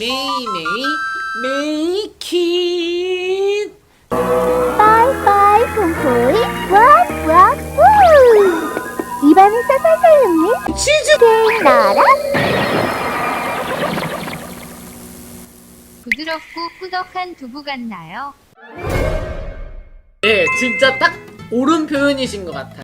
메이 메이 메이킷 빠이빠이 콩콩이 왁왁 우 입안에서 살살 녹는 치즈케이크 나라 부드럽고 꾸덕한 두부 같나요? 네 진짜 딱 옳은 표현이신 것 같아요